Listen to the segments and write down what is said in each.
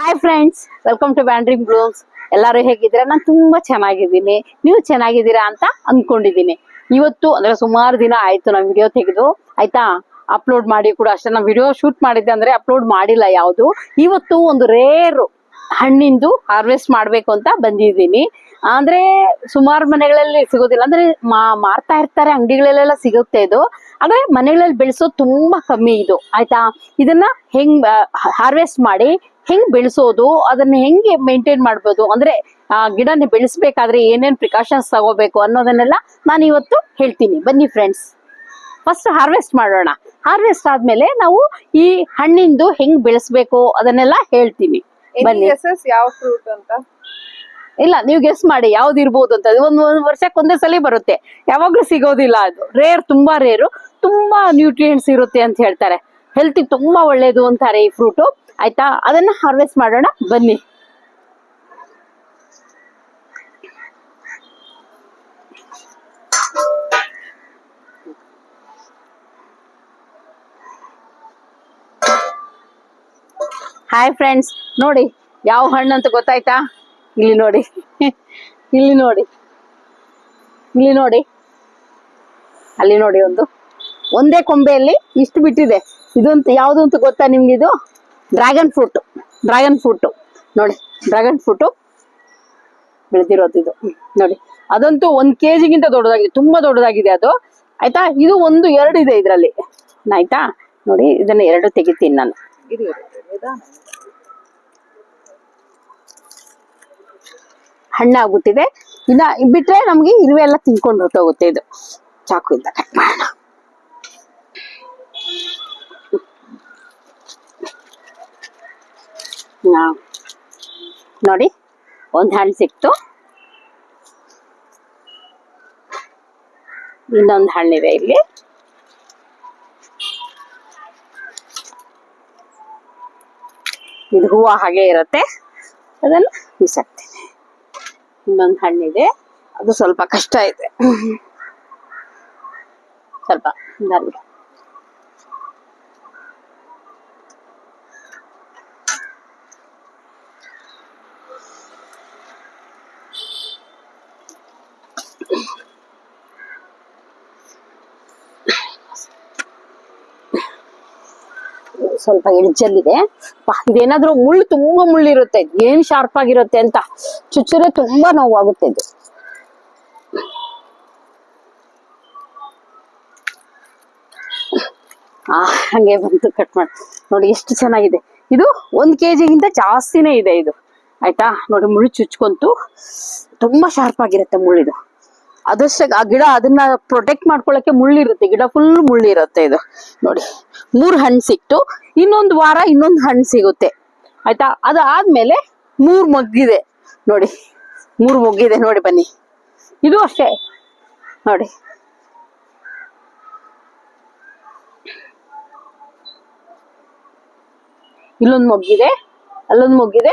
Hi friends welcome to ಬ್ಯಾಂಡ್ರಿಂಗ್ blooms ಎಲ್ಲರೂ ಹೇಗಿದ್ದೀರಾ? ನಾನು ತುಂಬಾ ಚೆನ್ನಾಗಿದ್ದೀನಿ. ನೀವು ಚೆನ್ನಾಗಿದ್ದೀರಾ ಅಂತ ಅಂದ್ಕೊಂಡಿದ್ದೀನಿ ಇವತ್ತು ಅಂದ್ರೆ ಸುಮಾರು ದಿನ ಆಯ್ತು ನಾನು ವಿಡಿಯೋ ತೆಗೆದು. ಆಯ್ತಾ? ಅಪ್ಲೋಡ್ ಮಾಡಿ ಕೂಡ ಅಷ್ಟೇ. ನಾವು ವಿಡಿಯೋ ಶೂಟ್ ಮಾಡಿದ್ದೆ ಅಂದ್ರೆ ಅಪ್ಲೋಡ್ ಮಾಡಿಲ್ಲ ಯಾವುದು. ಇವತ್ತು ಒಂದು ರೇರ್ ಹಣ್ಣಿಂದು ಹಾರ್ವೆಸ್ಟ್ ಮಾಡ್ಬೇಕು ಅಂತ ಬಂದಿದ್ದೀನಿ. ಅಂದ್ರೆ ಸುಮಾರು ಮನೆಗಳಲ್ಲಿ ಸಿಗೋದಿಲ್ಲ. ಅಂದ್ರೆ ಮಾರ್ತಾ ಇರ್ತಾರೆ ಅಂಗಡಿಗಳಲ್ಲೆಲ್ಲ ಸಿಗುತ್ತೆ ಇದು. ಆದ್ರೆ ಮನೆಗಳಲ್ಲಿ ಬೆಳೆಸೋದು ತುಂಬಾ ಕಮ್ಮಿ ಇದು. ಆಯ್ತಾ? ಇದನ್ನ ಹೆಂಗ್ ಹಾರ್ವೆಸ್ಟ್ ಮಾಡಿ ಹೆಂಗ್ ಬೆಳೆಸೋದು ಅದನ್ನ ಹೆಂಗೆ ಮೇಂಟೈನ್ ಮಾಡ್ಬೋದು? ಅಂದ್ರೆ ಆ ಗಿಡನ ಬೆಳೆಸ್ಬೇಕಾದ್ರೆ ಏನೇನ್ ಪ್ರಿಕಾಷನ್ಸ್ ತಗೋಬೇಕು ಅನ್ನೋದನ್ನೆಲ್ಲ ನಾನು ಇವತ್ತು ಹೇಳ್ತೀನಿ. ಬನ್ನಿ ಫ್ರೆಂಡ್ಸ್ ಫಸ್ಟ್ ಹಾರ್ವೆಸ್ಟ್ ಮಾಡೋಣ. ಹಾರ್ವೆಸ್ಟ್ ಆದ್ಮೇಲೆ ನಾವು ಈ ಹಣ್ಣಿಂದು ಹೆಂಗ್ ಬೆಳೆಸ್ಬೇಕು ಅದನ್ನೆಲ್ಲ ಹೇಳ್ತೀನಿ. ಬನ್ನಿ. ಯಾವ ಫ್ರೂಟ್ ಅಂತ? ಇಲ್ಲ, ನೀವು ಗೆಸ್ ಮಾಡಿ, ಯಾವ್ದು ಇರ್ಬೋದು ಅಂತ. ಒಂದ್, ಒಂದು ವರ್ಷಕ್ಕೆ ಒಂದೇ ಸಲ ಬರುತ್ತೆ. ಯಾವಾಗ್ಲೂ ಸಿಗೋದಿಲ್ಲ ಅದು. ರೇರ್ ತುಂಬಾ ರೇರು ತುಂಬಾ ನ್ಯೂಟ್ರಿಯೆಂಟ್ಸ್ ಇರುತ್ತೆ ಅಂತ ಹೇಳ್ತಾರೆ. ಹೆಲ್ತಿಗೆ ತುಂಬಾ ಒಳ್ಳೇದು ಅಂತಾರೆ ಈ ಫ್ರೂಟು ಆಯ್ತಾ? ಅದನ್ನ ಹಾರ್ವೆಸ್ಟ್ ಮಾಡೋಣ. ಬನ್ನಿ. ಹಾಯ್ ಫ್ರೆಂಡ್ಸ್ ನೋಡಿ, ಯಾವ ಹಣ್ಣು ಅಂತ ಗೊತ್ತಾಯ್ತಾ? ಇಲ್ಲಿ ನೋಡಿ. ಇಲ್ಲಿ ನೋಡಿ. ಇಲ್ಲಿ ನೋಡಿ. ಅಲ್ಲಿ ನೋಡಿ ಒಂದು. ಒಂದೇ ಕೊಂಬೆಯಲ್ಲಿ ಇಷ್ಟು ಬಿಟ್ಟಿದೆ. ಇದಂತ ಯಾವುದು ಅಂತ ಗೊತ್ತಾ ನಿಮ್ಗೆ ಇದು? Dragon fruit. Dragon fruit. ನೋಡಿ, ಡ್ರ್ಯಾಗನ್ ಫ್ರೂಟ್ ಬೆಳೆದಿರೋದು ಇದು. ನೋಡಿ, ಅದಂತೂ ಒಂದ್ ಕೆಜಿಗಿಂತ ದೊಡ್ಡದಾಗಿದೆ. ತುಂಬಾ ದೊಡ್ಡದಾಗಿದೆ ಅದು. ಆಯ್ತಾ? ಇದು ಒಂದು ಎರಡು ಇದೆ ಇದರಲ್ಲಿ. ಆಯ್ತಾ? ನೋಡಿ, ಇದನ್ನ ಎರಡು ತೆಗಿತೀನಿ ನಾನು ಇದು ನಿಧಾನ. ಹಣ್ಣಾಗ್ಬಿಟ್ಟಿದೆ. ಇನ್ನ ಬಿಟ್ರೆ ನಮ್ಗೆ ಇರುವೆ ಎಲ್ಲ ತಿನ್ಕೊಂಡು ಹೊರಟೋಗುತ್ತೆ ಇದು. ಚಾಕು ಇಂದ ಕಟ್ ಮಾಡೋಣ. ನೋಡಿ, ಒಂದ್ ಹಣ್ಣು ಸಿಕ್ತು. ಇನ್ನೊಂದು ಹಣ್ಣಿದೆ ಇಲ್ಲಿ. ಇದು ಹೂವು ಹಾಗೆ ಇರುತ್ತೆ. ಅದನ್ನ ಬಿಸಾಕ್ತೀನಿ. ಇನ್ನೊಂದು ಹಣ್ಣಿದೆ. ಅದು ಸ್ವಲ್ಪ ಕಷ್ಟ ಇದೆ. ಸ್ವಲ್ಪ. ಸ್ವಲ್ಪ ಎಡ್ಜಲ್ಲಿದೆ. ಇದೇನಾದ್ರೂ ಮುಳ್ಳು ತುಂಬಾ ಮುಳ್ಳಿರುತ್ತೆ. ಏನ್ ಶಾರ್ಪ್ ಆಗಿರುತ್ತೆ ಅಂತ. ಚುಚ್ಚರೆ ತುಂಬಾ ನೋವಾಗುತ್ತೆ ಇದು. ಆ, ಹಂಗೆ ಬಂತು ಕಟ್ ಮಾಡಿ. ನೋಡಿ ಎಷ್ಟು ಚೆನ್ನಾಗಿದೆ. ಇದು ಒಂದ್ ಕೆಜಿಗಿಂತ ಜಾಸ್ತಿನೇ ಇದೆ ಇದು. ಆಯ್ತಾ? ನೋಡಿ ಮುಳ್ಳು ಚುಚ್ಕೊಂತು. ತುಂಬಾ ಶಾರ್ಪ್ ಆಗಿರುತ್ತೆ ಮುಳ್ಳಿದು. ಅದಷ್ಟ, ಆ ಗಿಡ ಅದನ್ನ ಪ್ರೊಟೆಕ್ಟ್ ಮಾಡ್ಕೊಳಕ್ಕೆ ಮುಳ್ಳಿರುತ್ತೆ. ಗಿಡ ಫುಲ್ ಮುಳ್ಳಿರುತ್ತೆ ಇದು. ನೋಡಿ, ಮೂರ್ ಹಣ್ಣು ಸಿಕ್ತು. ಇನ್ನೊಂದು ವಾರ ಇನ್ನೊಂದು ಹಣ್ಣು ಸಿಗುತ್ತೆ. ಆಯ್ತಾ? ಅದು ಆದ್ಮೇಲೆ ಮೂರ್ ಮೊಗ್ಗಿದೆ. ನೋಡಿ, ಮೂರು ಮೊಗ್ಗಿದೆ ನೋಡಿ ಬನ್ನಿ. ಇದು ಅಷ್ಟೇ. ನೋಡಿ. ಇಲ್ಲೊಂದು ಮೊಗ್ಗಿದೆ, ಅಲ್ಲೊಂದು ಮೊಗ್ಗಿದೆ,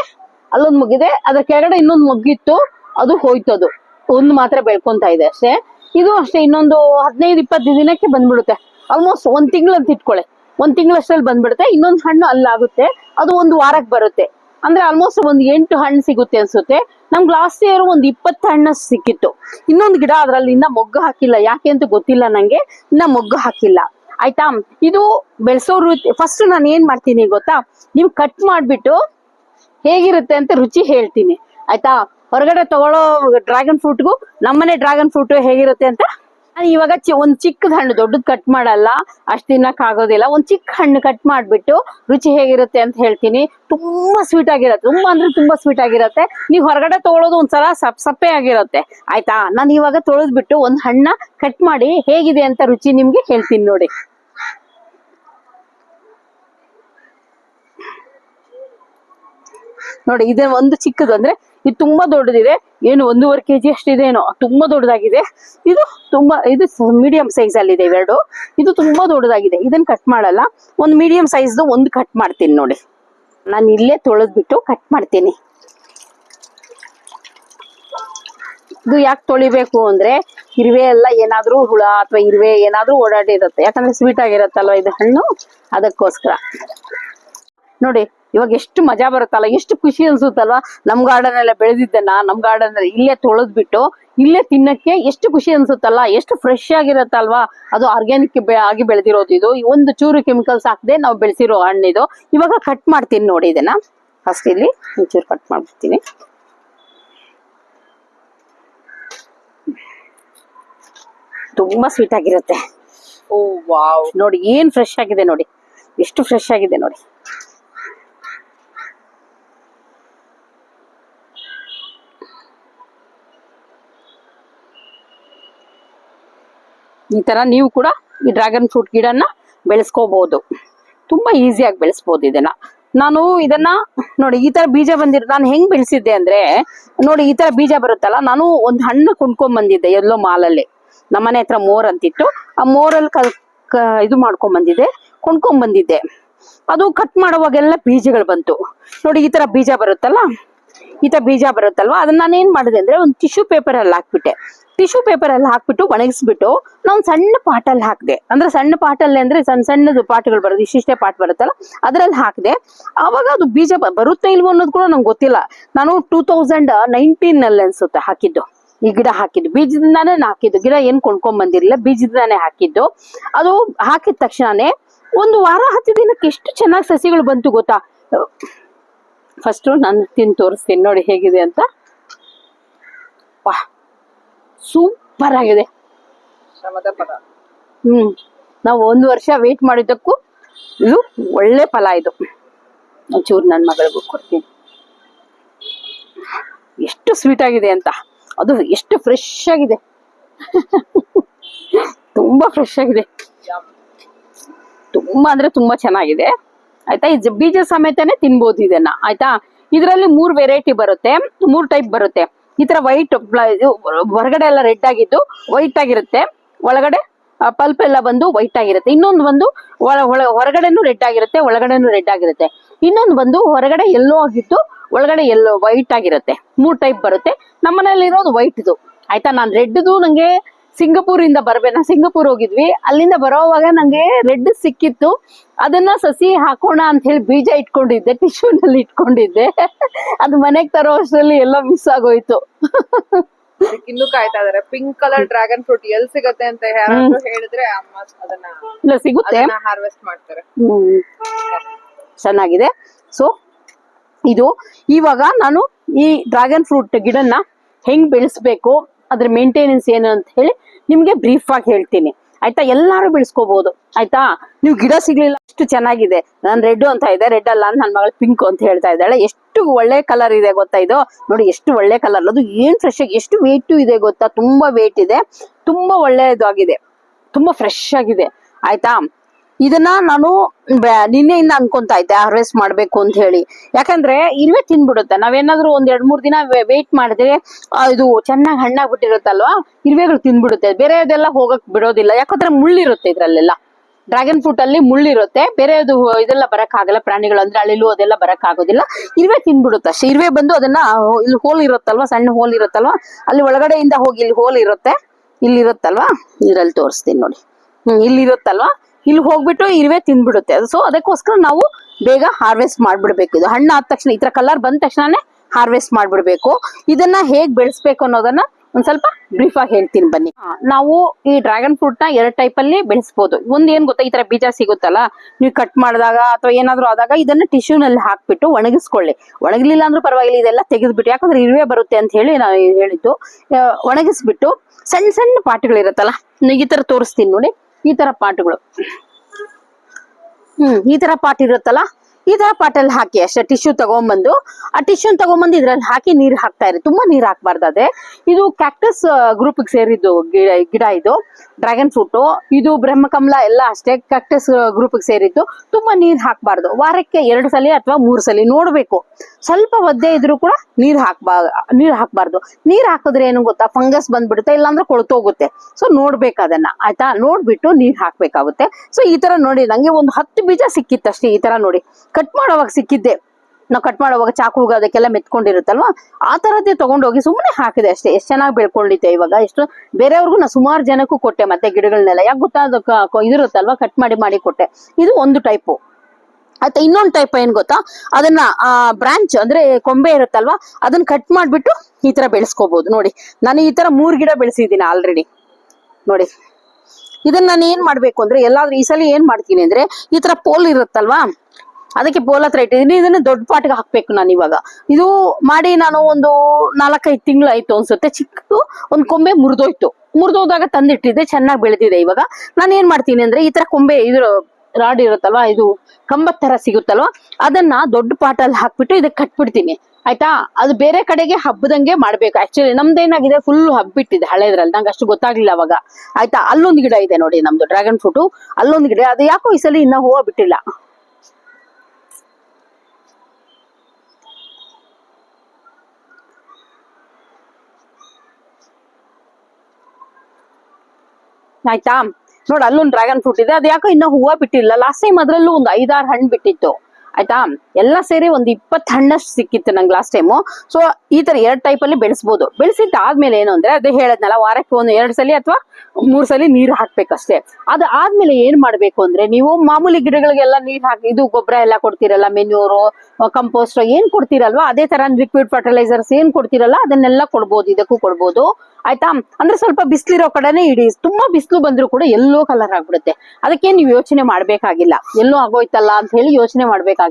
ಅಲ್ಲೊಂದು ಮುಗ್ಗಿದೆ, ಅದ್ರ ಕೆಳಗಡೆ ಇನ್ನೊಂದು ಮೊಗ್ಗಿತ್ತು, ಅದು ಹೋಯ್ತದು ಒಂದು ಮಾತ್ರ ಬೆಳ್ಕೊಂತ ಇದೆ ಅಷ್ಟೇ. ಇದು ಅಷ್ಟೇ, ಇನ್ನೊಂದು ಹದಿನೈದು, ಇಪ್ಪತ್ತು ದಿನಕ್ಕೆ ಬಂದ್ಬಿಡುತ್ತೆ. ಆಲ್ಮೋಸ್ಟ್ ಒಂದ್ ತಿಂಗಳು ಅಂತ ಇಟ್ಕೊಳ್ಳಿ ಒಂದ್ ತಿಂಗಳಷ್ಟರಲ್ಲಿ ಬಂದ್ಬಿಡುತ್ತೆ, ಇನ್ನೊಂದು ಹಣ್ಣು ಅಲ್ಲಾಗುತ್ತೆ, ಅದು ಒಂದು ವಾರಕ್ಕೆ ಬರುತ್ತೆ. ಅಂದ್ರೆ ಆಲ್ಮೋಸ್ಟ್ ಒಂದು ಎಂಟು ಹಣ್ಣು ಸಿಗುತ್ತೆ ಅನ್ಸುತ್ತೆ. ನಮ್ಗೆ ಲಾಸ್ಟ್ ಇಯರ್ ಒಂದು ಇಪ್ಪತ್ತು ಹಣ್ಣು ಸಿಕ್ಕಿತ್ತು. ಇನ್ನೊಂದು ಗಿಡ ಅದ್ರಲ್ಲಿ ಇನ್ನ ಮೊಗ್ಗು ಹಾಕಿಲ್ಲ. ಯಾಕೆ ಅಂತ ಗೊತ್ತಿಲ್ಲ ನಂಗೆ. ಇನ್ನ ಮೊಗ್ಗು ಹಾಕಿಲ್ಲ. ಆಯ್ತಾ? ಇದು ಬೆಳೆಸೋ ರೀತಿ ಫಸ್ಟ್ ನಾನು ಏನ್ ಮಾಡ್ತೀನಿ ಗೊತ್ತಾ? ನೀವು ಕಟ್ ಮಾಡ್ಬಿಟ್ಟು ಹೇಗಿರುತ್ತೆ ಅಂತ ರುಚಿ ಹೇಳ್ತೀನಿ. ಆಯ್ತಾ? ಹೊರಗಡೆ ತಗೊಳ್ಳೋ ಡ್ರ್ಯಾಗನ್ ಫ್ರೂಟ್ಗೂ ನಮ್ಮನೆ ಡ್ರ್ಯಾಗನ್ ಫ್ರೂಟ್ ಹೇಗಿರುತ್ತೆ ಅಂತ ನಾನು ಇವಾಗ ಒಂದ್ ಚಿಕ್ಕದ ಹಣ್ಣು ದೊಡ್ಡದ್ ಕಟ್ ಮಾಡಲ್ಲ. ಅಷ್ಟ್ ತಿನ್ನಕ್ ಆಗೋದಿಲ್ಲ. ಒಂದ್ ಚಿಕ್ಕ ಹಣ್ಣು ಕಟ್ ಮಾಡ್ಬಿಟ್ಟು ರುಚಿ ಹೇಗಿರುತ್ತೆ ಅಂತ ಹೇಳ್ತೀನಿ. ತುಂಬಾ ಸ್ವೀಟ್ ಆಗಿರುತ್ತೆ. ತುಂಬಾ ಅಂದ್ರೆ ತುಂಬಾ ಸ್ವೀಟ್ ಆಗಿರುತ್ತೆ. ನೀವು ಹೊರಗಡೆ ತೊಗೊಳೋದು ಒಂದ್ಸಲ ಸಪ್ ಸಪ್ಪೆ ಆಗಿರುತ್ತೆ. ಆಯ್ತಾ? ನಾನು ಇವಾಗ ತೊಳೆದ್ಬಿಟ್ಟು ಒಂದ್ ಹಣ್ಣ ಕಟ್ ಮಾಡಿ ಹೇಗಿದೆ ಅಂತ ರುಚಿ ನಿಮ್ಗೆ ಹೇಳ್ತೀನಿ ನೋಡಿ. ನೋಡಿ, ಇದೆ ಒಂದು ಚಿಕ್ಕದು ಅಂದ್ರೆ ಇದು ತುಂಬಾ ದೊಡ್ಡದಿದೆ. ಏನು ಒಂದೂವರೆ ಕೆಜಿ ಅಷ್ಟಿದೆ ಏನೋ ತುಂಬಾ ದೊಡ್ಡದಾಗಿದೆ. ಇದು ತುಂಬಾ, ಇದು ಮೀಡಿಯಂ ಸೈಜ್ ಅಲ್ಲಿ ಇದೆ ಇವೆರಡು. ಇದು ತುಂಬಾ ದೊಡ್ಡದಾಗಿದೆ. ಇದನ್ನ ಕಟ್ ಮಾಡಲ್ಲ. ಒಂದು ಮೀಡಿಯಂ ಸೈಜ್ದು ಒಂದು ಕಟ್ ಮಾಡ್ತೀನಿ ನೋಡಿ. ನಾನು ಇಲ್ಲೇ ತೊಳೆದ್ಬಿಟ್ಟು ಕಟ್ ಮಾಡ್ತೀನಿ. ಇದು ಯಾಕೆ ತೊಳಿಬೇಕು ಅಂದ್ರೆ ಇರುವೆ ಎಲ್ಲ ಏನಾದ್ರೂ ಹುಳ ಅಥವಾ ಇರುವೆ ಏನಾದ್ರೂ ಓಡಾಡಿರುತ್ತೆ. ಯಾಕಂದ್ರೆ ಸ್ವೀಟ್ ಆಗಿರತ್ತಲ್ವ ಇದು ಹಣ್ಣು? ಅದಕ್ಕೋಸ್ಕರ. ನೋಡಿ ಇವಾಗ ಎಷ್ಟು ಮಜಾ ಬರುತ್ತಲ್ಲ ಎಷ್ಟು ಖುಷಿ ಅನ್ಸುತ್ತಲ್ವಾ? ನಮ್ ಗಾರ್ಡನ್ ಎಲ್ಲ ಬೆಳೆದಿದ್ದನ್ನ ನಮ್ ಗಾರ್ಡನ್ ಅಲ್ಲಿ ಇಲ್ಲೇ ತೊಳೆದ್ಬಿಟ್ಟು ಇಲ್ಲೇ ತಿನ್ನಕ್ಕೆ ಎಷ್ಟು ಖುಷಿ ಅನ್ಸುತ್ತಲ್ಲ ಎಷ್ಟು ಫ್ರೆಶ್ ಆಗಿರತ್ತಲ್ವಾ? ಅದು ಆರ್ಗ್ಯಾನಿಕ್ ಆಗಿ ಬೆಳೆದಿರೋದು ಇದು. ಒಂದು ಚೂರು ಕೆಮಿಕಲ್ಸ್ ಹಾಕದೆ ನಾವು ಬೆಳೆಸಿರೋ ಹಣ್ಣಿದು. ಇವಾಗ ಕಟ್ ಮಾಡ್ತೀನಿ ನೋಡಿ ಇದನ್ನ. ಫಸ್ಟ್ ಇಲ್ಲಿ ಒಂಚೂರು ಕಟ್ ಮಾಡ್ಬಿಡ್ತೀನಿ. ತುಂಬಾ ಸ್ವೀಟ್ ಆಗಿರುತ್ತೆ. Oh wow. ನೋಡಿ ಏನ್ ಫ್ರೆಶ್ ಆಗಿದೆ ನೋಡಿ. ಎಷ್ಟು ಫ್ರೆಶ್ ಆಗಿದೆ ನೋಡಿ. ಈ ತರ ನೀವು ಕೂಡ ಈ ಡ್ರ್ಯಾಗನ್ ಫ್ರೂಟ್ ಗಿಡನ ಬೆಳೆಸ್ಕೋಬೋದು. ತುಂಬಾ ಈಸಿಯಾಗಿ ಬೆಳೆಸ್ಬೋದು ಇದನ್ನ. ನಾನು ಇದನ್ನ ನೋಡಿ, ಈ ತರ ಬೀಜ ಬಂದಿರ್, ನಾನು ಹೆಂಗ್ ಬೆಳೆಸಿದ್ದೆ ಅಂದ್ರೆ, ನೋಡಿ ಈ ತರ ಬೀಜ ಬರುತ್ತಲ್ಲ, ನಾನು ಒಂದು ಹಣ್ಣು ಕೊಂಡ್ಕೊಂಡ್ ಬಂದಿದ್ದೆ ಎಲ್ಲೋ ಮಾಲಲ್ಲಿ. ನಮ್ಮನೆ ಹತ್ರ ಮೋರ್ ಅಂತಿತ್ತು. ಆ ಮೋರಲ್ಲಿ ಕಲ್ ಇದು ಮಾಡ್ಕೊಂಡ್ ಬಂದಿದ್ದೆ ಬಂದಿದ್ದೆ. ಅದು ಕಟ್ ಮಾಡುವಾಗೆಲ್ಲ ಬೀಜಗಳು ಬಂತು. ನೋಡಿ, ಈ ತರ ಬೀಜ ಬರುತ್ತಲ್ಲ, ಈ ತರ ಬೀಜ ಬರುತ್ತಲ್ವಾ, ಅದನ್ನ ನಾನು ಏನ್ ಮಾಡಿದೆ ಅಂದ್ರೆ, ಒಂದು ಟಿಶ್ಯೂ ಪೇಪರ್ ಅಲ್ಲಿ ಹಾಕ್ಬಿಟ್ಟೆ. ಟಿಶ್ಯೂ ಪೇಪರ್ ಅಲ್ಲಿ ಹಾಕ್ಬಿಟ್ಟು ಒಣಗಿಸ್ಬಿಟ್ಟು ನಾವು ಸಣ್ಣ ಪಾಟಲ್ಲಿ ಹಾಕಿದೆ. ಅಂದ್ರೆ ಸಣ್ಣ ಪಾಟಲ್ಲಿ ಅಂದ್ರೆ ಸಣ್ಣ ಸಣ್ಣದು ಪಾಟ್ಗಳು ಬರೋದು ಇಷ್ಟಿಷ್ಟೇ ಪಾಟ್ ಬರುತ್ತಲ್ಲ, ಅದ್ರಲ್ಲಿ ಹಾಕಿದೆ. ಅವಾಗ ಅದು ಬೀಜ ಬರುತ್ತಾ ಇಲ್ವೋ ಅನ್ನೋದು ಕೂಡ ನಂಗೆ ಗೊತ್ತಿಲ್ಲ. ನಾನು ಟೂ ತೌಸಂಡ್ ನೈನ್ಟೀನ್ ಅಲ್ಲಿ ಅನ್ಸುತ್ತೆ ಹಾಕಿದ್ದು. ಈ ಗಿಡ ಹಾಕಿದ್ದು. ಬೀಜದಿಂದಾನೇ ಹಾಕಿದ್ದು. ಗಿಡ ಏನ್ ಕೊಂಡ್ಕೊಂಡ್ ಬಂದಿರಲಿಲ್ಲ, ಬೀಜದಿಂದಾನೇ ಹಾಕಿದ್ದು. ಅದು ಹಾಕಿದ ತಕ್ಷಣನೇ ಒಂದು ವಾರ ಹತ್ತು ದಿನಕ್ಕೆ ಎಷ್ಟು ಚೆನ್ನಾಗಿ ಸಸಿಗಳು ಬಂತು ಗೊತ್ತಾ? ಫಸ್ಟ್ ನಾನು ತಿಂದು ತೋರಿಸ್ತೀನಿ ನೋಡಿ ಹೇಗಿದೆ ಅಂತ. ಸೂಪರ್ ಆಗಿದೆ. ಹ್ಮ್. ನಾವು ಒಂದು ವರ್ಷ ವೇಟ್ ಮಾಡಿದ್ದಕ್ಕೂ ಇದು ಒಳ್ಳೆ ಫಲ ಇದು. ಒಂಚೂರು ನನ್ನ ಮಗಳಿಗೂ ಕೊಡ್ತೀನಿ. ಎಷ್ಟು ಸ್ವೀಟ್ ಆಗಿದೆ ಅಂತ. ಅದು ಎಷ್ಟು ಫ್ರೆಶ್ ಆಗಿದೆ. ತುಂಬಾ ಫ್ರೆಶ್ ಆಗಿದೆ. ತುಂಬಾ ಅಂದ್ರೆ ತುಂಬಾ ಚೆನ್ನಾಗಿದೆ. ಆಯ್ತಾ? ಈ ಬೀಜ ಸಮೇತನೇ ತಿನ್ಬೋದು ಇದನ್ನ. ಆಯ್ತಾ? ಇದರಲ್ಲಿ ಮೂರ್ ವೆರೈಟಿ ಬರುತ್ತೆ. ಮೂರ್ ಟೈಪ್ ಬರುತ್ತೆ. ಈ ತರ ವೈಟ್ ಹೊರಗಡೆ ಎಲ್ಲ ರೆಡ್ ಆಗಿದ್ದು ವೈಟ್ ಆಗಿರುತ್ತೆ. ಒಳಗಡೆ ಪಲ್ಪ್ ಎಲ್ಲ ಬಂದು ವೈಟ್ ಆಗಿರುತ್ತೆ. ಇನ್ನೊಂದು ಬಂದು ಹೊರಗಡೆನು ರೆಡ್ ಆಗಿರುತ್ತೆ, ಒಳಗಡೆನೂ ರೆಡ್ ಆಗಿರುತ್ತೆ. ಇನ್ನೊಂದು ಬಂದು ಹೊರಗಡೆ ಎಲ್ಲೋ ಆಗಿತ್ತು ಒಳಗಡೆ ಎಲ್ಲೋ ವೈಟ್ ಆಗಿರುತ್ತೆ. ಮೂರ್ ಟೈಪ್ ಬರುತ್ತೆ. ನಮ್ಮನೇಲಿ ಇರೋದು ವೈಟ್ ಇದು ಆಯ್ತಾ? ನಾನು ರೆಡ್ದು ನಂಗೆ ಸಿಂಗಪೂರ್ ಇಂದ ಬರ್ಬೇಕು ನಾ ಸಿಂಗಪೂರ್ ಹೋಗಿದ್ವಿ. ಅಲ್ಲಿಂದ ಬರೋವಾಗ ನಂಗೆ ರೆಡ್ ಸಿಕ್ಕಿತ್ತು. ಅದನ್ನ ಸಸಿ ಹಾಕೋಣ ಅಂತ ಹೇಳಿ ಬೀಜ ಇಟ್ಕೊಂಡಿದ್ದೆ ಟಿಶ್ಯೂ ನಲ್ಲಿ ಇಟ್ಕೊಂಡಿದ್ದೆ. ಅದು ಮನೆಗೆ ತರೋ ಅಷ್ಟರಲ್ಲಿ ಎಲ್ಲ ಮಿಸ್ ಆಗೋಯ್ತು. ಇನ್ನು ಕಾಯ್ತಾ ಇದಾರೆ. ಪಿಂಕ್ ಕಲರ್ ಡ್ರ್ಯಾಗನ್ ಫ್ರೂಟ್ ಎಲ್ ಸಿಗತ್ತೆ ಅಂತ ಯಾರಾದ್ರೂ ಹೇಳಿದ್ರೆ ಅಮ್ಮ ಅದನ್ನ ಇಲ್ಲ ಸಿಗುತ್ತೆ. ಹಾರ್ವೆಸ್ಟ್ ಮಾಡ್ತಾರೆ. ಹ್ಮ್. ಚೆನ್ನಾಗಿದೆ. ಸೊ ಇದು ಇವಾಗ ನಾನು ಈ ಡ್ರ್ಯಾಗನ್ ಫ್ರೂಟ್ ಗಿಡನ ಹೆಂಗ್ ಬೆಳೆಸ್ಬೇಕು? ಅದ್ರ ಮೇಂಟೆನೆನ್ಸ್ ಏನು ಅಂತ ಹೇಳಿ ನಿಮ್ಗೆ ಬ್ರೀಫ್ ಆಗಿ ಹೇಳ್ತೀನಿ. ಆಯ್ತಾ? ಎಲ್ಲಾರು ಬೆಳೆಸ್ಕೋಬಹುದು ಆಯ್ತಾ? ನೀವು ಗಿಡ ಸಿಗ್ಲಿಲ್ಲ, ಅಷ್ಟು ಚೆನ್ನಾಗಿದೆ. ನಾನು ರೆಡ್ ಅಂತ ಇದೆ, ರೆಡ್ ಅಲ್ಲ ನನ್ನ ಮಗಳು ಪಿಂಕ್ ಅಂತ ಹೇಳ್ತಾ ಇದ್ದಾಳೆ. ಎಷ್ಟು ಒಳ್ಳೆ ಕಲರ್ ಇದೆ ಗೊತ್ತಾ ಇದು? ನೋಡಿ, ಎಷ್ಟು ಒಳ್ಳೆ ಕಲರ್ ಅದು ಏನ್ ಫ್ರೆಶ್ ಆಗಿ, ಎಷ್ಟು ವೇಟ್ ಇದೆ ಗೊತ್ತಾ? ತುಂಬಾ ವೇಟ್ ಇದೆ. ತುಂಬಾ ಒಳ್ಳೆಯದಾಗಿದೆ. ತುಂಬಾ ಫ್ರೆಶ್ ಆಗಿದೆ. ಆಯ್ತಾ? ಇದನ್ನ ನಾನು ನಿನ್ನೆಯಿಂದ ಅನ್ಕೊಂತಾ ಇದ್ದೆ ಹಾರ್ವೆಸ್ಟ್ ಮಾಡ್ಬೇಕು ಅಂತ ಹೇಳಿ. ಯಾಕಂದ್ರೆ ಇರುವೆ ತಿನ್ಬಿಡುತ್ತೆ. ನಾವೇನಾದ್ರೂ ಒಂದ್ ಎರಡ್ ಮೂರ್ ದಿನ ವೇಟ್ ಮಾಡಿದ್ರೆ ಇದು ಚೆನ್ನಾಗಿ ಹಣ್ಣಾಗ್ಬಿಟ್ಟಿರುತ್ತಲ್ವಾ? ಇರುವೆಗಳು ತಿನ್ಬಿಡುತ್ತೆ. ಬೇರೆದೆಲ್ಲ ಹೋಗಕ್ ಬಿಡೋದಿಲ್ಲ. ಯಾಕಂದ್ರೆ ಮುಳ್ಳಿರುತ್ತೆ ಇದ್ರಲ್ಲೆಲ್ಲ. ಡ್ರ್ಯಾಗನ್ ಫ್ರೂಟ್ ಅಲ್ಲಿ ಮುಳ್ಳಿರುತ್ತೆ. ಬೇರೆದು ಇದೆಲ್ಲ ಬರಕ್ ಆಗಲ್ಲ ಪ್ರಾಣಿಗಳು ಅಂದ್ರೆ ಅಳಿಲು ಅದೆಲ್ಲ ಬರಕ್ ಆಗೋದಿಲ್ಲ ಇರುವೆ ತಿನ್ಬಿಡುತ್ತೆ ಅಷ್ಟೇ. ಇರುವೆ ಬಂದು ಅದನ್ನ ಇಲ್ಲಿ ಹೋಲ್ ಇರುತ್ತಲ್ವಾ? ಸಣ್ಣ ಹೋಲ್ ಇರುತ್ತಲ್ವಾ? ಅಲ್ಲಿ ಒಳಗಡೆಯಿಂದ ಹೋಗಿ ಇಲ್ಲಿ ಹೋಲ್ ಇರುತ್ತೆ. ಇಲ್ಲಿ ಇರುತ್ತಲ್ವಾ ಇದ್ರಲ್ಲಿ ತೋರಿಸ್ತೀನಿ ನೋಡಿ. ಹ್ಮ್ ಇಲ್ಲಿ ಇರುತ್ತಲ್ವಾ ಇಲ್ಲಿ ಹೋಗ್ಬಿಟ್ಟು ಇರುವೆ ತಿಂದ್ಬಿಡುತ್ತೆ. ಸೊ ಅದಕ್ಕೋಸ್ಕರ ನಾವು ಬೇಗ ಹಾರ್ವೆಸ್ಟ್ ಮಾಡ್ಬಿಡ್ಬೇಕು. ಇದು ಹಣ್ಣು ಆದ ತಕ್ಷಣ, ಈ ತರ ಕಲರ್ ಬಂದ ತಕ್ಷಣನೇ ಹಾರ್ವೆಸ್ಟ್ ಮಾಡ್ಬಿಡ್ಬೇಕು. ಇದನ್ನ ಹೇಗ್ ಬೆಳೆಸ್ಬೇಕು ಅನ್ನೋದನ್ನ ಒಂದ್ ಸ್ವಲ್ಪ ಬ್ರೀಫ್ ಆಗಿ ಹೇಳ್ತೀನಿ ಬನ್ನಿ. ನಾವು ಈ ಡ್ರ್ಯಾಗನ್ ಫ್ರೂಟ್ನ ಎರಡ್ ಟೈಪ್ ಅಲ್ಲಿ ಬೆಳೆಸ್ಬೋದು. ಒಂದ್ ಏನ್ ಗೊತ್ತಾ, ಈ ತರ ಬೀಜ ಸಿಗುತ್ತಲ್ಲ, ನೀವು ಕಟ್ ಮಾಡಿದಾಗ ಅಥವಾ ಏನಾದ್ರು ಆದಾಗ ಇದನ್ನ ಟಿಶ್ಯೂ ನಲ್ಲಿ ಹಾಕ್ಬಿಟ್ಟು ಒಣಗಿಸ್ಕೊಳ್ಳಿ. ಒಣಗಲಿಲ್ಲ ಅಂದ್ರೂ ಪರವಾಗಿಲ್ಲ, ಇದೆಲ್ಲ ತೆಗೆದ್ಬಿಟ್ಟು, ಯಾಕಂದ್ರೆ ಇರುವೆ ಬರುತ್ತೆ ಅಂತ ಹೇಳಿ ನಾವು ಹೇಳಿದ್ದು. ಒಣಗಿಸ್ಬಿಟ್ಟು ಸಣ್ಣ ಸಣ್ಣ ಪಾಟ್ಗಳಿರುತ್ತಲ್ಲ ಈ ತರ ತೋರಿಸ್ತೀನಿ ನೋಡಿ. ಈ ತರ ಪಾಟ್ಗಳು ಹ್ಮ್ ಈ ತರ ಪಾಟ್ ಇರುತ್ತಲ್ಲ? ಈ ಪಾಟಲ್ ಹಾಕಿ ಅಷ್ಟೇ ಟಿಶ್ಯೂ ತಗೊಂಬಂದು. ಆ ಟಿಶ್ಯೂ ತಗೊಂಬಂದು ಇದ್ರಲ್ಲಿ ಹಾಕಿ ನೀರ್ ಹಾಕ್ತಾ ಇರಿ. ತುಂಬಾ ನೀರ್ ಹಾಕ್ಬಾರ್ದು ಅದೇ. ಇದು ಕ್ಯಾಕ್ಟಸ್ ಗ್ರೂಪ್ ಸೇರಿದ್ದು ಗಿಡ ಗಿಡ ಇದು. ಡ್ರ್ಯಾಗನ್ ಫ್ರೂಟ್ ಇದು ಬ್ರಹ್ಮಕಮಲ ಎಲ್ಲ ಅಷ್ಟೇ ಕ್ಯಾಕ್ಟಸ್ ಗ್ರೂಪ್ ಸೇರಿದ್ದು. ತುಂಬಾ ನೀರ್ ಹಾಕ್ಬಾರ್ದು. ವಾರಕ್ಕೆ ಎರಡು ಸಲ ಅಥವಾ ಮೂರು ಸಲ ನೋಡ್ಬೇಕು. ಸ್ವಲ್ಪ ಒದ್ದೆ ಇದ್ರೂ ಕೂಡ ನೀರ್ ಹಾಕ್ಬಾ, ನೀರ್ ಹಾಕ್ಬಾರ್ದು. ನೀರ್ ಹಾಕಿದ್ರೆ ಏನು ಗೊತ್ತಾ? ಫಂಗಸ್ ಬಂದ್ಬಿಡುತ್ತೆ, ಇಲ್ಲಾಂದ್ರೆ ಕೊಳ್ತೋಗುತ್ತೆ. ಸೊ ನೋಡ್ಬೇಕು ಅದನ್ನ. ಆಯ್ತಾ? ನೋಡ್ಬಿಟ್ಟು ನೀರ್ ಹಾಕ್ಬೇಕಾಗುತ್ತೆ. ಸೊ ಈ ತರ ನೋಡಿ. ನಂಗೆ ಒಂದು ಹತ್ತು ಬೀಜ ಸಿಕ್ಕಿತ್ತಷ್ಟೇ ಈ ತರ ನೋಡಿ. ಕಟ್ ಮಾಡೋವಾಗ ಸಿಕ್ಕಿದ್ದೆ. ನಾವು ಕಟ್ ಮಾಡೋವಾಗ ಚಾಕು ಅದಕ್ಕೆಲ್ಲ ಮೆತ್ಕೊಂಡಿರುತ್ತಲ್ವಾ? ಆ ತರದ್ದೇ ತಗೊಂಡೋಗಿ ಸುಮ್ಮನೆ ಹಾಕಿದೆ ಅಷ್ಟೇ. ಎಷ್ಟು ಚೆನ್ನಾಗಿ ಬೆಳ್ಕೊಂಡಿದ್ದೆ ಇವಾಗ. ಎಷ್ಟು ಬೇರೆಯವ್ರಿಗೂ ನಾ ಸುಮಾರು ಜನಕ್ಕೂ ಕೊಟ್ಟೆ ಮತ್ತೆ ಗಿಡಗಳನ್ನೆಲ್ಲ ಯಾಕೆ ಗೊತ್ತಾ? ಕ- ಇದಿರುತ್ತಲ್ವಾ ಕಟ್ ಮಾಡಿ ಮಾಡಿ ಕೊಟ್ಟೆ. ಇದು ಒಂದು ಟೈಪು ಆಯ್ತಾ? ಇನ್ನೊಂದು ಟೈಪ್ ಏನ್ ಗೊತ್ತಾ? ಅದನ್ನ ಬ್ರಾಂಚ್ ಅಂದ್ರೆ ಕೊಂಬೆ ಇರುತ್ತಲ್ವಾ? ಅದನ್ನ ಕಟ್ ಮಾಡ್ಬಿಟ್ಟು ಈ ತರ ಬೆಳೆಸ್ಕೋಬಹುದು ನೋಡಿ, ನಾನು ಈ ತರ ಮೂರ್ ಗಿಡ ಬೆಳೆಸಿದ್ದೀನಿ ಆಲ್ರೆಡಿ ನೋಡಿ, ಇದನ್ನ ನಾನು ಏನ್ ಮಾಡ್ಬೇಕು ಅಂದ್ರೆ, ಎಲ್ಲಾದ್ರೂ ಈ ಸಲ ಏನ್ ಮಾಡ್ತೀನಿ ಅಂದ್ರೆ, ಈ ತರ ಪೋಲ್ ಇರುತ್ತಲ್ವಾ? ಅದಕ್ಕೆ ಪೋಲ್ ಹತ್ರ ಇಟ್ಟಿದ್ದೀನಿ ಇದನ್ನ ದೊಡ್ಡ ಪಾಟ್ಗೆ ಹಾಕ್ಬೇಕು ನಾನು ಇವಾಗ. ಇದು ಮಾಡಿ ನಾನು ಒಂದು ನಾಲ್ಕೈದು ತಿಂಗಳು ಆಯ್ತು ಅನ್ಸುತ್ತೆ. ಚಿಕ್ಕದು ಒಂದ್ ಕೊಂಬೆ ಮುರಿದೋಯ್ತು. ಮುರಿದೋದಾಗ ತಂದಿಟ್ಟಿದ್ದೆ. ಚೆನ್ನಾಗಿ ಬೆಳೆದಿದೆ ಇವಾಗ. ನಾನು ಏನ್ ಮಾಡ್ತೀನಿ ಅಂದ್ರೆ ಈ ತರ ಕೊಂಬೆ ಇದ್ರ ರಾಡ್ ಇರುತ್ತಲ್ವಾ, ಇದು ಕಂಬತ್ ತರ ಸಿಗುತ್ತಲ್ವಾ, ಅದನ್ನ ದೊಡ್ಡ ಪಾಟಲ್ಲಿ ಹಾಕ್ಬಿಟ್ಟು ಇದಕ್ಕೆ ಕಟ್ಬಿಡ್ತೀನಿ. ಆಯ್ತಾ? ಅದು ಬೇರೆ ಕಡೆಗೆ ಹಬ್ಬದಂಗೆ ಮಾಡ್ಬೇಕು. ಆಕ್ಚುಲಿ ನಮ್ದೇನಾಗಿದೆ ಫುಲ್ ಹಬ್ಬಿಟ್ಟಿದೆ ಹಳೇದ್ರಲ್ಲಿ. ನಂಗೆ ಅಷ್ಟು ಗೊತ್ತಾಗ್ಲಿಲ್ಲ ಅವಾಗ. ಆಯ್ತಾ? ಅಲ್ಲೊಂದು ಗಿಡ ಇದೆ ನೋಡಿ ನಮ್ದು ಡ್ರ್ಯಾಗನ್ ಫ್ರೂಟು ಅಲ್ಲೊಂದು ಗಿಡ. ಅದು ಯಾಕೋ ಈ ಸಲ ಇನ್ನ ಹೂವು ಬಿಟ್ಟಿಲ್ಲ. ಆಯ್ತಾ? ನೋಡ್ ಅಲ್ಲೊಂದು ಡ್ರ್ಯಾಗನ್ ಫ್ರೂಟ್ ಇದೆ. ಅದು ಯಾಕೋ ಇನ್ನ ಹೂವ ಬಿಟ್ಟಿಲ್ಲ. ಲಾಸ್ಟ್ ಟೈಮ್ ಅದ್ರಲ್ಲೂ ಒಂದು ಐದಾರು ಹಣ್ಣು ಬಿಟ್ಟಿತ್ತು. ಆಯ್ತಾ? ಎಲ್ಲ ಸೇರಿ ಒಂದು ಇಪ್ಪತ್ತು ಹಣ್ಣಷ್ಟು ಸಿಕ್ಕಿತ್ತು ನಂಗೆ ಲಾಸ್ಟ್ ಟೈಮು ಸೊ ಈ ತರ ಎರಡ್ ಟೈಪ್ ಅಲ್ಲಿ ಬೆಳೆಸ್ಬೋದು. ಬೆಳೆಸಿದ್ದಾದ್ಮೇಲೆ ಏನು ಅಂದ್ರೆ, ಅದೇ ಹೇಳದ್ನಲ್ಲ, ವಾರಕ್ಕೆ ಒಂದು ಎರಡ್ ಸಲ ಅಥವಾ ಮೂರ್ ಸಲ ನೀರು ಹಾಕ್ಬೇಕಷ್ಟೇ. ಅದು ಆದ್ಮೇಲೆ ಏನ್ ಮಾಡ್ಬೇಕು ಅಂದ್ರೆ, ನೀವು ಮಾಮೂಲಿ ಗಿಡಗಳಿಗೆಲ್ಲ ನೀರ್ ಹಾಕಿ, ಇದು ಗೊಬ್ಬರ ಎಲ್ಲ ಕೊಡ್ತೀರಲ್ಲ, ಮೆನ್ಯೂರು ಕಂಪೋಸ್ಟ್ ಏನ್ ಕೊಡ್ತೀರಲ್ವಾ? ಅದೇ ತರ ಲಿಕ್ವಿಡ್ ಫರ್ಟಿಲೈಸರ್ಸ್ ಏನ್ ಕೊಡ್ತೀರಲ್ಲ, ಅದನ್ನೆಲ್ಲ ಕೊಡ್ಬೋದು, ಇದಕ್ಕೂ ಕೊಡ್ಬೋದು. ಆಯ್ತಾ? ಅಂದ್ರೆ ಸ್ವಲ್ಪ ಬಿಸಿಲಿರೋ ಕಡೆನೆ ಇಡಿ. ತುಂಬಾ ಬಿಸಿಲು ಬಂದ್ರು ಕೂಡ ಎಲ್ಲೋ ಕಲರ್ ಆಗ್ಬಿಡುತ್ತೆ. ಅದಕ್ಕೆ ನೀವು ಯೋಚನೆ ಮಾಡ್ಬೇಕಾಗಿಲ್ಲ. ಎಲ್ಲೋ ಆಗೋಯ್ತಲ್ಲ ಅಂತ ಹೇಳಿ ಯೋಚನೆ ಮಾಡ್ಬೇಕಾಗಿಲ್ಲ.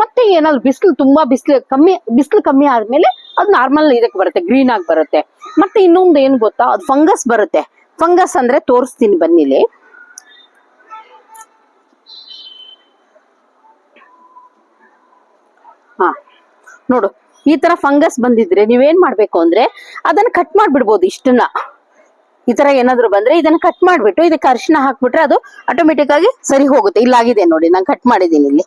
ಮತ್ತೆ ಏನಾದ್ರು ಬಿಸಿಲು ತುಂಬಾ ಬಿಸಿಲು ಕಮ್ಮಿ ಬಿಸಿಲು ಕಮ್ಮಿ ಆದ್ಮೇಲೆ ಅದು ನಾರ್ಮಲ್ ಇದಕ್ಕೆ ಬರುತ್ತೆ ಗ್ರೀನ್ ಆಗಿ ಬರುತ್ತೆ. ಮತ್ತೆ ಇನ್ನೊಂದು ಏನ್ ಗೊತ್ತಾ? ಅದು ಫಂಗಸ್ ಬರುತ್ತೆ. ಫಂಗಸ್ ಅಂದ್ರೆ ತೋರಿಸ್ತೀನಿ ಬನ್ನಿಲಿ ಹಾ, ನೋಡು, ಈ ತರ ಫಂಗಸ್ ಬಂದಿದ್ರೆ ನೀವೇನ್ ಮಾಡ್ಬೇಕು ಅಂದ್ರೆ ಅದನ್ನ ಕಟ್ ಮಾಡ್ಬಿಡ್ಬೋದು ಇಷ್ಟನ್ನ. ಈ ತರ ಏನಾದ್ರು ಬಂದ್ರೆ ಇದನ್ನ ಕಟ್ ಮಾಡ್ಬಿಟ್ಟು ಇದಕ್ಕೆ ಅರಿಶಿನ ಹಾಕ್ಬಿಟ್ರೆ ಅದು ಆಟೋಮೆಟಿಕ್ ಆಗಿ ಸರಿ ಹೋಗುತ್ತೆ. ಇಲ್ಲಾಗಿದೆ ನೋಡಿ, ನಾನು ಕಟ್ ಮಾಡಿದ್ದೀನಿ ಇಲ್ಲಿ.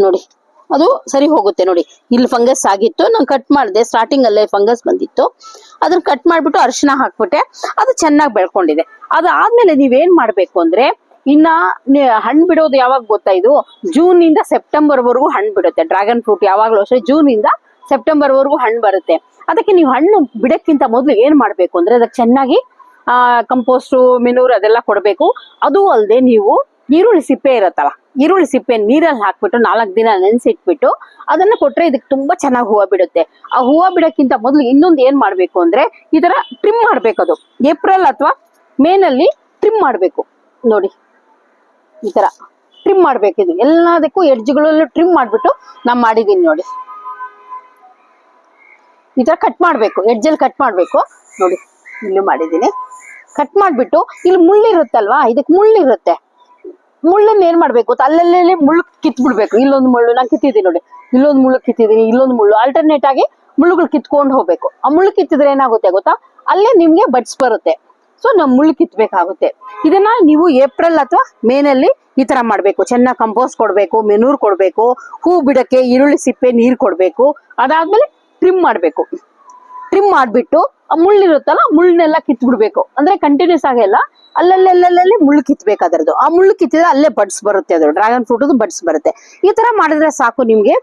ನೋಡಿ. ಅದು ಸರಿ ಹೋಗುತ್ತೆ ನೋಡಿ. ಇಲ್ಲಿ ಫಂಗಸ್ ಆಗಿತ್ತು, ನಾನು ಕಟ್ ಮಾಡಿದೆ. ಸ್ಟಾರ್ಟಿಂಗ್ ಅಲ್ಲೇ ಫಂಗಸ್ ಬಂದಿತ್ತು. ಅದನ್ನ ಕಟ್ ಮಾಡ್ಬಿಟ್ಟು ಅರಿಶಿನ ಹಾಕ್ಬಿಟ್ಟೆ. ಅದು ಚೆನ್ನಾಗಿ ಬೆಳ್ಕೊಂಡಿದೆ. ಅದಾದ್ಮೇಲೆ ನೀವೇನ್ ಮಾಡ್ಬೇಕು ಅಂದ್ರೆ, ಇನ್ನ ಹಣ್ಣು ಬಿಡೋದು ಯಾವಾಗ ಗೊತ್ತಾ ಇದು? ಜೂನ್ ಇಂದ ಸೆಪ್ಟೆಂಬರ್ ವರೆಗೂ ಹಣ್ಣು ಬಿಡುತ್ತೆ. ಡ್ರ್ಯಾಗನ್ ಫ್ರೂಟ್ ಯಾವಾಗ್ಲೂ ಅಷ್ಟೇ ಜೂನ್ ಇಂದ ಸೆಪ್ಟೆಂಬರ್ ವರೆಗೂ ಹಣ್ಣು ಬರುತ್ತೆ. ಅದಕ್ಕೆ ನೀವು ಹಣ್ಣು ಬಿಡಕ್ಕಿಂತ ಮೊದಲು ಏನ್ ಮಾಡ್ಬೇಕು ಅಂದ್ರೆ, ಅದಕ್ಕೆ ಚೆನ್ನಾಗಿ, ಆ ಕಂಪೋಸ್ಟು ಮೆನೂರ್ ಅದೆಲ್ಲ ಕೊಡಬೇಕು. ಅದು ಅಲ್ಲದೆ ನೀವು ಈರುಳ್ಳಿ ಸಿಪ್ಪೆ ಇರತ್ತಲ್ಲ ಈರುಳ್ಳಿ ಸಿಪ್ಪೆ ನೀರಲ್ಲಿ ಹಾಕ್ಬಿಟ್ಟು ನಾಲ್ಕು ದಿನ ನೆನೆಸಿಟ್ಬಿಟ್ಟು ಅದನ್ನ ಕೊಟ್ರೆ ಇದಕ್ಕೆ ತುಂಬಾ ಚೆನ್ನಾಗಿ ಹೂವು ಬಿಡುತ್ತೆ. ಆ ಹೂವು ಬಿಡಕ್ಕಿಂತ ಮೊದಲು ಇನ್ನೊಂದು ಏನ್ ಮಾಡ್ಬೇಕು ಅಂದ್ರೆ ಈ ತರ ಟ್ರಿಮ್ ಮಾಡ್ಬೇಕು ಅದು. ಏಪ್ರಿಲ್ ಅಥವಾ ಮೇನಲ್ಲಿ ಟ್ರಿಮ್ ಮಾಡ್ಬೇಕು. ನೋಡಿ. ಈ ತರ ಟ್ರಿಮ್ ಮಾಡ್ಬೇಕು ಇದು. ಎಲ್ಲದಕ್ಕೂ ಎಡ್ಜ್ಗಳಲ್ಲೂ ಟ್ರಿಮ್ ಮಾಡ್ಬಿಟ್ಟು ನಾ ಮಾಡಿದೀನಿ ನೋಡಿ. ಈ ತರ ಕಟ್ ಮಾಡ್ಬೇಕು. ಎಡ್ಜಲ್ಲಿ ಕಟ್ ಮಾಡ್ಬೇಕು. ನೋಡಿ, ಇಲ್ಲೂ ಮಾಡಿದೀನಿ. ಕಟ್ ಮಾಡ್ಬಿಟ್ಟು ಇಲ್ಲಿ ಮುಳ್ಳಿರುತ್ತಲ್ವಾ ಇದಕ್ಕೆ ಮುಳ್ಳಿರುತ್ತೆ ಮುಳ್ಳನ್ನ ಏನ್ ಮಾಡ್ಬೇಕು ಗೊತ್ತಾ? ಅಲ್ಲಲ್ಲೇ ಮುಳ್ಳು ಕಿತ್ ಬಿಡ್ಬೇಕು ಇಲ್ಲೊಂದು ಮುಳ್ಳು, ನಾನು ಕಿತ್ತಿದ್ದೀನಿ ನೋಡಿ. ಇಲ್ಲೊಂದು ಮುಳ್ಳು ಕಿತ್ತಿದ್ದೀನಿ, ಇಲ್ಲೊಂದು ಮುಳ್ಳು. ಆಲ್ಟರ್ನೇಟ್ ಆಗಿ ಮುಳ್ಳುಗಳು ಕಿತ್ಕೊಂಡು ಹೋಗ್ಬೇಕು. ಆ ಮುಳ್ಳು ಕಿತ್ತಿದ್ರೆ ಏನಾಗುತ್ತೆ ಗೊತ್ತಾ? ಅಲ್ಲೇ ನಿಮ್ಗೆ ಬಡ್ಸ್ ಬರುತ್ತೆ. ಸೊ ನಾವು ಮುಳ್ಳು ಕಿತ್ಬೇಕಾಗುತ್ತೆ. ಇದನ್ನ ನೀವು ಏಪ್ರಿಲ್ ಅಥವಾ ಮೇನಲ್ಲಿ ಈ ತರ ಮಾಡ್ಬೇಕು. ಚೆನ್ನಾಗಿ ಕಂಪೋಸ್ಟ್ ಕೊಡ್ಬೇಕು, ಮೆನೂರ್ ಕೊಡ್ಬೇಕು, ಹೂ ಬಿಡಕ್ಕೆ, ಈರುಳ್ಳಿ ಸಿಪ್ಪೆ, ನೀರ್ ಕೊಡ್ಬೇಕು. ಅದಾದ್ಮೇಲೆ ಟ್ರಿಮ್ ಮಾಡ್ಬೇಕು. ಟ್ರಿಮ್ ಮಾಡ್ಬಿಟ್ಟು ಆ ಮುಳ್ಳಿರುತ್ತಲ್ಲ, ಮುಳ್ಳನ್ನೆಲ್ಲ ಕಿತ್ಬಿಡ್ಬೇಕು. ಅಂದ್ರೆ ಕಂಟಿನ್ಯೂಸ್ ಆಗಲ್ಲ ಅಲ್ಲಲ್ಲಲ್ಲಲ್ಲಿ ಮುಳ್ಳು ಕಿತ್ಬೇಕು ಅದರದ್ದು. ಆ ಮುಳ್ಳು ಕಿತ್ತಿದ್ರೆ ಅಲ್ಲೇ ಬಡ್ಸ್ ಬರುತ್ತೆ ಅದು ಡ್ರ್ಯಾಗನ್ ಫ್ರೂಟ್ ಬಡ್ಸ್ ಬರುತ್ತೆ. ಈ ತರ ಮಾಡಿದ್ರೆ ಸಾಕು ನಿಮ್ಗೆ,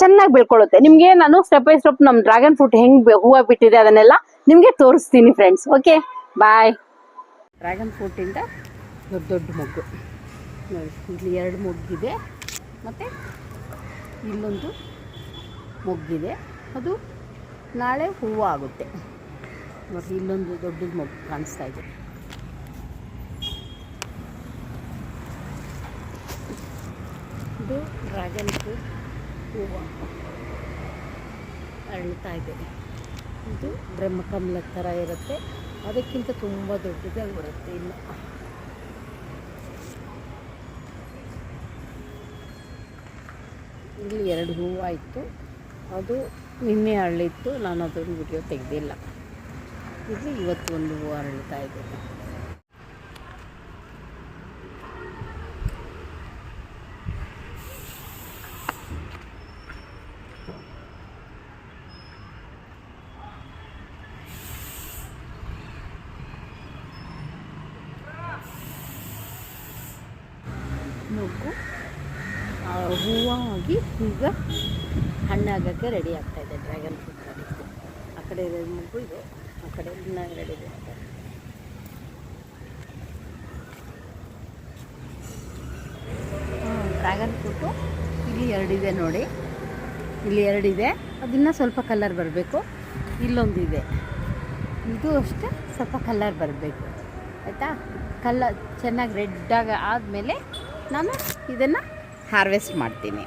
ಚೆನ್ನಾಗಿ ಬೆಳ್ಕೊಳ್ಳುತ್ತೆ. ನಿಮ್ಗೆ ನಾನು ಸ್ಟೆಪ್ ಬೈ ಸ್ಟೆಪ್ ನಮ್ ಡ್ರ್ಯಾಗನ್ ಫ್ರೂಟ್ ಹೆಂಗ್ ಹೂವು ಬಿಟ್ಟಿದೆ ಅದನ್ನೆಲ್ಲ ನಿಮ್ಗೆ ತೋರಿಸ್ತೀನಿ ಫ್ರೆಂಡ್ಸ್ ಓಕೆ ಬಾಯ್ ಡ್ರ್ಯಾಗನ್ ಫ್ರೂಟಿಂದ ದೊಡ್ಡ ದೊಡ್ಡ ಮೊಗ್ಗು. ಇಲ್ಲಿ ಎರಡು ಮೊಗ್ಗಿದೆ. ಮತ್ತು ಇಲ್ಲೊಂದು ಮೊಗ್ಗಿದೆ. ಅದು ನಾಳೆ ಹೂವು ಆಗುತ್ತೆ ಮತ್ತು ಇಲ್ಲೊಂದು ದೊಡ್ಡದು ಮಗು ಕಾಣಿಸ್ತಾ ಇದೆ. ಇದು ಡ್ರ್ಯಾಗನ್ ಫ್ರೂಟ್ ಹೂವು. ಅರಳ್ತಾ ಇದೆ. ಇದು ಬ್ರಹ್ಮಕಮಲ ಥರ ಇರುತ್ತೆ. ಅದಕ್ಕಿಂತ ತುಂಬ ದೊಡ್ಡದಾಗಿ ಬರುತ್ತೆ ಇನ್ನು. ಇಲ್ಲಿ ಎರಡು ಹೂವು ಆಯಿತು ಅದು ನಿನ್ನೆ ಅರಳಿತ್ತು ನಾನು ಅದನ್ನು ವಿಡಿಯೋ ತೆಗೆದಿಲ್ಲ. ಇದು ಇವತ್ತು ಒಂದು ಹೂವು ಅರಳ್ತಾ ಇದೆ ಮೊಗ್ಗು ಆ ಹೂವಾಗಿ ಈಗ ಹಣ್ಣಾಗೋಕ್ಕೆ ರೆಡಿ ಆಗ್ತಾ ಇದೆ. ಡ್ರ್ಯಾಗನ್ ಫ್ರೂಟ್ ಮಾಡಿದ್ದು. ಆ ಕಡೆ ಇರೋದು ಮಗು ಇದು ಆ ಕಡೆ ಇನ್ನೂ ರೆಡಿ ಡ್ರ್ಯಾಗನ್ ಫ್ರೂಟು ಇಲ್ಲಿ ಎರಡಿದೆ ನೋಡಿ. ಇಲ್ಲಿ ಎರಡಿದೆ ಅದನ್ನು ಸ್ವಲ್ಪ ಕಲರ್ ಬರಬೇಕು. ಇಲ್ಲೊಂದಿದೆ. ಇದು ಅಷ್ಟೇ, ಸ್ವಲ್ಪ ಕಲರ್ ಬರಬೇಕು. ಆಯಿತಾ? ಕಲರ್ ಚೆನ್ನಾಗಿ ರೆಡ್ಡಾಗಿ ಆದಮೇಲೆ ನಾನು ಇದನ್ನು ಹಾರ್ವೆಸ್ಟ್ ಮಾಡ್ತೀನಿ.